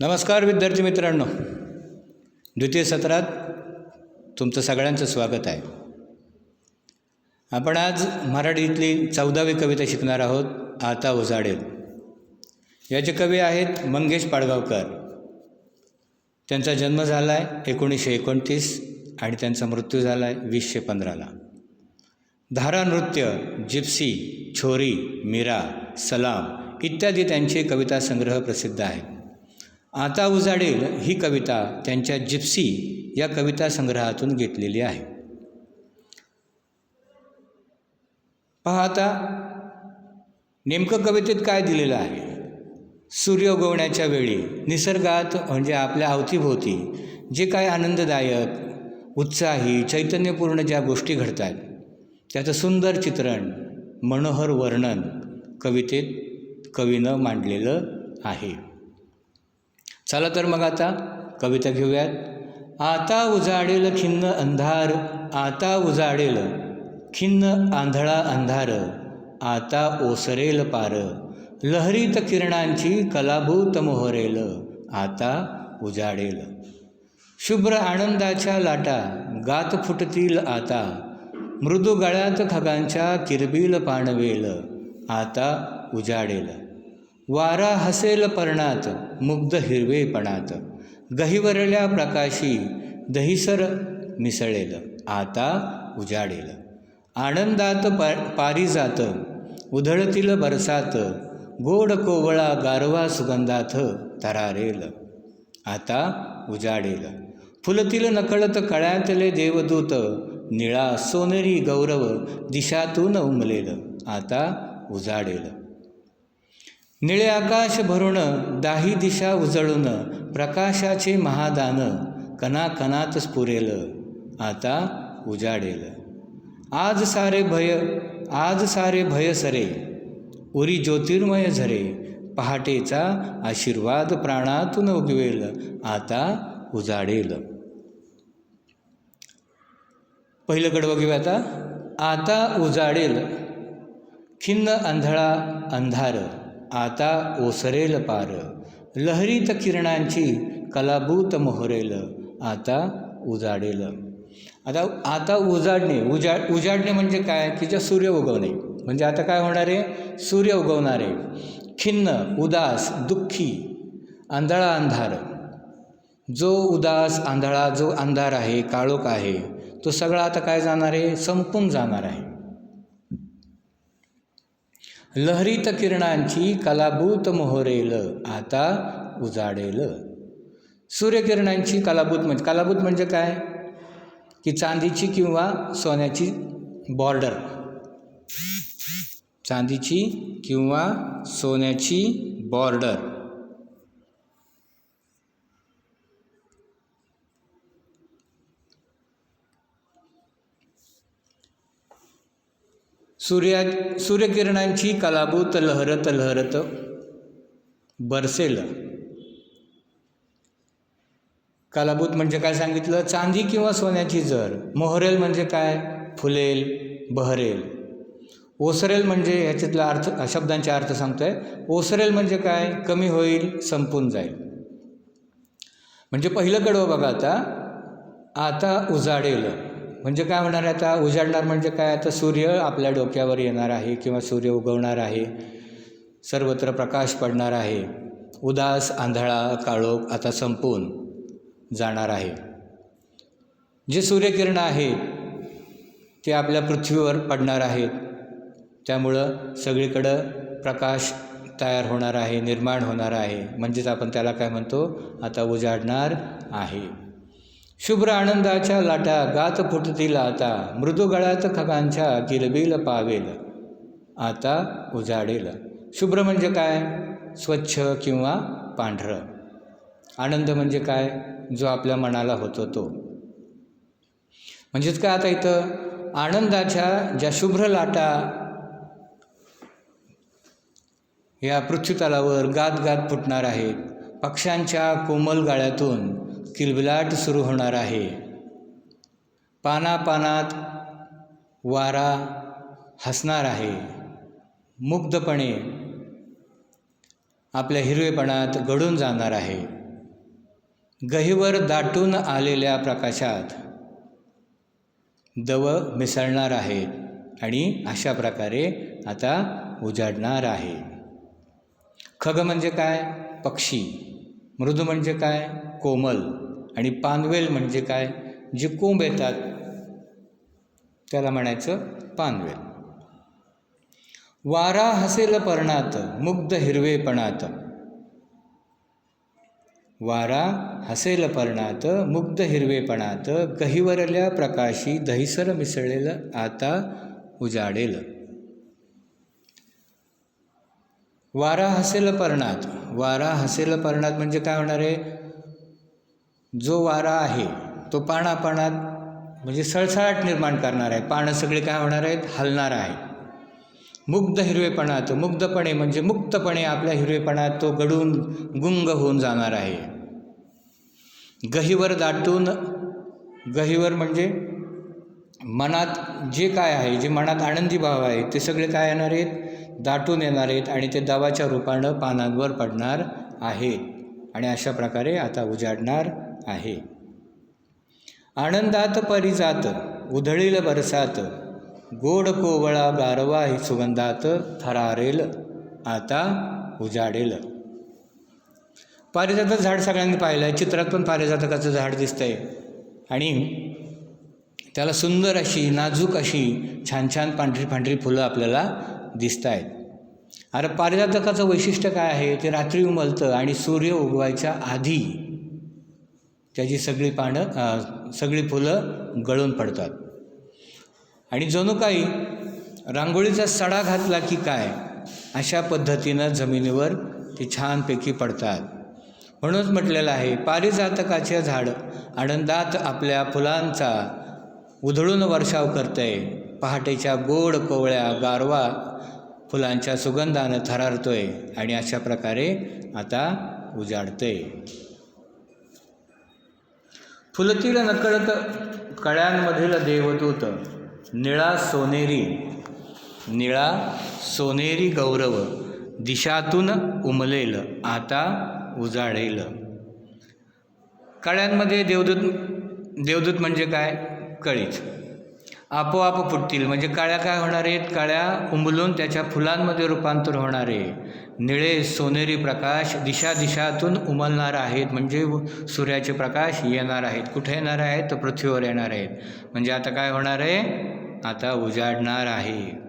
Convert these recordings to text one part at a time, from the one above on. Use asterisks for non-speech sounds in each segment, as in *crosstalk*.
नमस्कार विद्यार्थी मित्रांनो. द्वितीय सत्रात तुमचं सगळ्यांचं स्वागत आहे. आपण आज मराठीतली चौदावी कविता शिकणार आहोत आता उजाडेल याचे कवी आहेत मंगेश पाडगावकर. त्यांचा जन्म झाला आहे एकोणीसशे एकोणतीस आणि त्यांचा मृत्यू झाला आहे वीसशे पंधराला. धारा नृत्य जिप्सी छोरी मीरा सलाम इत्यादी त्यांचे कविता संग्रह प्रसिद्ध आहेत. आता उजाडेल ही कविता त्यांच्या जिप्सी या कविता संग्रहातून घेतलेली आहे. पहा आता नेमकं कवितेत काय दिलेलं आहे? सूर्य उगवण्याच्या वेळी निसर्गात म्हणजे आपल्या अवतीभोवती जे काय आनंददायक उत्साही चैतन्यपूर्ण ज्या गोष्टी घडतात त्याचं सुंदर चित्रण मनोहर वर्णन कवितेत कवीनं मांडलेलं आहे. चला तर मग आता कविता घेऊयात. आता उजाडेल खिन्न अंधार आता उजाडेल खिन्न आंधळा अंधार आता ओसरेल पार. लहरीत किरणांची कलाभूत मोहरेल आता उजाडेल. शुभ्र आनंदाच्या लाटा गात फुटतील आता. मृदू गळ्यात खगांच्या किरबील पाणवेल आता उजाडेल. वारा हसेल पर्णात मुग्ध हिरवेपणात गहिवरल्या प्रकाशी दहिसर मिसळेल आता उजाडेल. आनंदात पा पारिजात उधळतील बरसात. गोड कोवळा गारवा सुगंधात तरारेल आता उजाडेल. फुलतील नकळत कळ्यातले देवदूत निळा सोनेरी गौरव दिशातून उमलेल आता उजाडेल. निळे आकाश भरून दाही दिशा उजळून प्रकाशाचे महादान कणाकणात स्फुरेल आता उजाडेल. आज सारे भय आज सारे भय सरे उरी ज्योतिर्मय झरे पहाटेचा आशीर्वाद प्राणातून उगवेल आता उजाडेल. पहिलं कडवं घेऊ आता आता उजाडेल. खिन्न अंधळा अंधार आता ओसरेल पार. लहरीत किरणांची कलाभूत मोहरेल. आता उजाडेल. आता आता उजाडणे उजा उजाडणे म्हणजे काय? की जे सूर्य उगवणे. म्हणजे आता काय होणार? आहे सूर्य उगवणार. आहे खिन्न उदास दुःखी आंधळा अंधार. जो उदास आंधळा जो अंधार आहे काळोख आहे तो सगळा आता काय जाणार आहे? संपून जाणार आहे. लहरीत किरणांची कलाभूत मोहरेल आता उजाडेल. सूर्यकिरणांची कलाभूत म्हणजे कलाभूत म्हणजे काय? की चांदीची किंवा सोन्याची बॉर्डर चांदीची किंवा सोन्याची बॉर्डर सूर्या सूर्यकिरणांची कलाभूत लहरत लहरत बरसेल. कलाभूत म्हणजे काय सांगितलं? चांदी किंवा सोन्याची जर. मोहरेल म्हणजे काय? फुलेल बहरेल. ओसरेल म्हणजे ह्याच्यातला अर्थ शब्दांचे अर्थ सांगतो आहे ओसरेल म्हणजे काय? कमी होईल संपून जाईल. म्हणजे पहिलं कडवं बघा आता. आता उजाडेल. म्हणजे काय होणार आहे आता? उजाडणार म्हणजे काय? आता सूर्य आपल्या डोक्यावर येणार आहे किंवा सूर्य उगवणार आहे. सर्वत्र प्रकाश पडणार आहे. उदास आंधळा काळोख आता संपून जाणार आहे. जे सूर्यकिरणं आहेत ते आपल्या पृथ्वीवर पडणार आहेत. त्यामुळं सगळीकडं प्रकाश तयार होणार आहे निर्माण होणार आहे. म्हणजेच आपण त्याला काय म्हणतो? आता उजाडणार आहे. शुभ्र आनंदाच्या लाटा गात फुटतील आता मृदुगळात खगांच्या किलबिल पावेल. आता उजाडेल. शुभ्र म्हणजे काय? स्वच्छ किंवा पांढरं. आनंद म्हणजे काय? जो आपल्या मनाला होतो तो. म्हणजेच काय आता इथं? आनंदाच्या ज्या शुभ्र लाटा या पृथ्वीतलावर गात गात फुटणार आहेत पक्ष्यांच्या कोमल गाळ्यातून किलबिलाट सुरू होणार आहे. पानापानात वारा हसणार आहे. मुग्धपणे आपल्या हिरवेपणात घडून जाणार आहे. गहीवर दाटून आलेल्या प्रकाशात दव मिसळणार आहेत आणि अशा प्रकारे आता उजाडणार आहे. खग म्हणजे काय? पक्षी. मृदू म्हणजे काय? कोमल. आणि पानवेल म्हणजे काय? जे कोंब येतात त्याला म्हणायचं पानवेल. वारा हसेल पर्णात मुग्ध हिरवेपणात. वारा हसेल पर्णात मुग्ध हिरवेपणात गहिवरल्या प्रकाशी दहिसर मिसळलेलं आता उजाडेल. वारा हसेल पर्णात वारा हसेल पर्णात म्हणजे काय होणार आहे? जो वारा आहे तो पानापानात म्हणजे सळसळाट निर्माण करणार आहे. पानं सगळे काय होणार आहेत? हलणार आहे मुग्ध हिरवेपणात मुग्धपणे म्हणजे मुक्तपणे आपल्या हिरवेपणात तो गडून गुंग होऊन जाणार आहे. गहीवर दाटून गहीवर म्हणजे मनात जे काय आहे जे मनात आनंदी भाव आहे ते सगळे काय येणार आहेत? दाटून येणार आहेत आणि ते दवाच्या रूपानं पानांवर पडणार आहेत. आणि अशा प्रकारे आता उजाडणार आहे. आनंदात परिजात उधळील बरसात गोड कोवळा गारवा ही सुगंधात थरारेल आता उजाडेल. पारिजातचं झाड सगळ्यांनी पाहिलं आहे चित्रात पण पारिजातकाचं झाड दिसतंय. आणि त्याला सुंदर अशी नाजूक अशी छान छान पांढरी पांढरी फुलं आपल्याला दिसत आहेत अरे पारिजातकाचं वैशिष्ट्य काय आहे? ते रात्री उमलतं आणि सूर्य उगवायच्या आधी त्याची सगळी पानं सगळी फुलं गळून पडतात. आणि जणू काही रांगोळीचा सडा घातला की काय अशा पद्धतीनं जमिनीवर ते छानपैकी पडतात. म्हणूनच म्हटलेलं आहे पारिजातकाचे झाड आनंदात आपल्या फुलांचा उधळून वर्षाव करतंय. पहाटेच्या गोड कोवळ्या गारवा फुलांच्या सुगंधानं थरारतोय आणि अशा प्रकारे आता उजाडतंय. फुलतील नकळत कळ्यांमधील देवदूत निळा सोनेरी निळा सोनेरी गौरव दिशातून उमलेल आता उजाडेल कळ्यांमध्ये देवदूत देवदूत म्हणजे काय? कळीच. आपोआप फुटतील. म्हणजे काळ्या काय होणार आहेत? काळ्या उंबलून त्याच्या फुलांमध्ये रूपांतर होणार आहे. निळे सोनेरी प्रकाश दिशा दिशातून उमलणार आहेत. म्हणजे सूर्याचे प्रकाश येणार आहेत. कुठे येणार आहेत? तर पृथ्वीवर येणार आहेत. म्हणजे आता काय होणार आहे? आता उजाडणार आहे.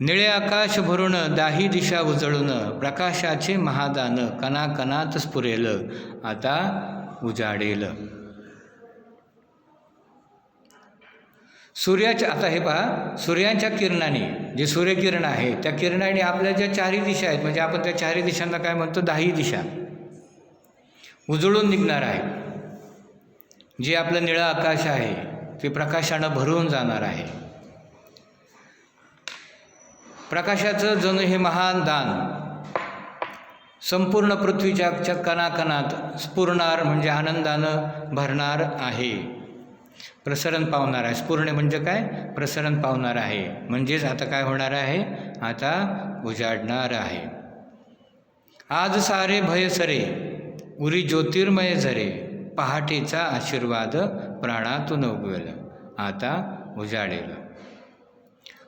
निळे आकाश भरून दाही दिशा उजळून प्रकाशाचे महादान कणाकणात स्फुरेल. आता उजाडेल. सूर्याच्या आता हे पहा सूर्याच्या किरणाने जे सूर्यकिरण आहे त्या किरणाने आपल्या ज्या चारही दिशा आहेत म्हणजे आपण त्या चारही दिशांना काय म्हणतो? दहाही दिशा. उजळून निघणार आहे. जे आपलं निळं आकाश आहे ते प्रकाशानं भरून जाणार आहे. प्रकाशाचं जणू हे महान दान. संपूर्ण पृथ्वीच्या च्या कणाकणात स्फुरणार म्हणजे आनंदानं भरणार आहे. प्रसरण पावणार आहे स्फुरणे म्हणजे काय? प्रसरण पावणार आहे. म्हणजेच आता काय होणार आहे? आता उजाडणार आहे. आज सारे भय सरे उरी ज्योतिर्मय झरे पहाटेचा आशीर्वाद प्राणातून उगवेल. आता उजाडेल.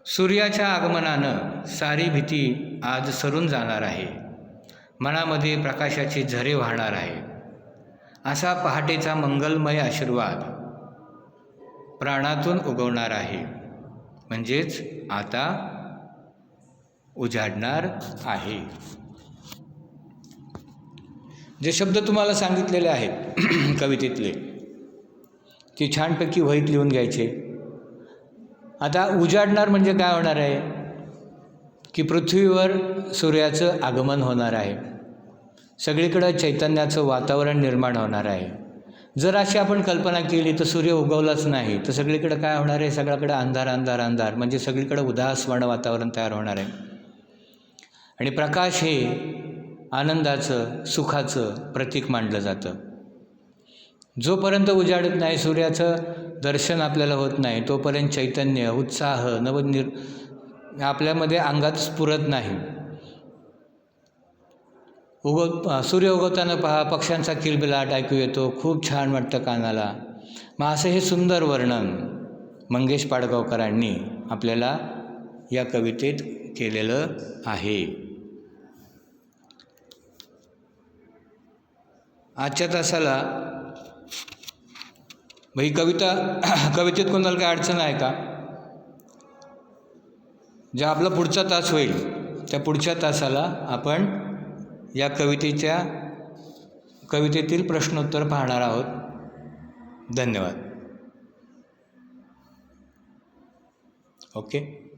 सूर्याच्या आगमनानं सारी भीती आज सरून जाणार आहे. मनामध्ये प्रकाशाचे झरे वाहणार आहे. असा पहाटेचा मंगलमय आशीर्वाद प्राणातून उगवणार आहे. म्हणजेच आता उजाडणार आहे. जे शब्द तुम्हाला सांगितलेले आहेत *clears throat* कवितेतले ते छानपैकी वहीत लिहून घ्यायचे. आता उजाडणार म्हणजे काय होणार आहे? की पृथ्वीवर सूर्याचं आगमन होणार आहे. सगळीकडं चैतन्याचं वातावरण निर्माण होणार आहे. जर अशी आपण कल्पना केली तर सूर्य उगवलाच नाही तर सगळीकडं काय होणार आहे? सगळ्याकडं अंधार अंधार अंधार. म्हणजे सगळीकडं उदासवाणं वातावरण तयार होणार आहे. आणि प्रकाश हे आनंदाचं सुखाचं प्रतीक मानलं जातं. जोपर्यंत उजाडत नाही सूर्याचं दर्शन आपल्याला होत नाही तोपर्यंत चैतन्य उत्साह नवनिर आपल्यामध्ये अंगात स्फुरत नाही. उगव सूर्य उगवताना पहा पक्ष्यांचा किलबिलाट ऐकू येतो खूप छान वाटतं कानाला. मग असं हे सुंदर वर्णन मंगेश पाडगावकरांनी आपल्याला या कवितेत केलेलं आहे. आजच्या तासाला भाई कविता कवितेत कोणाला काय अडचण आहे का? ज्या आपला पुढचा तास होईल त्या पुढच्या तासाला आपण या कवितेच्या कवितेतील प्रश्नोत्तर पाहणार आहोत. धन्यवाद. ओके?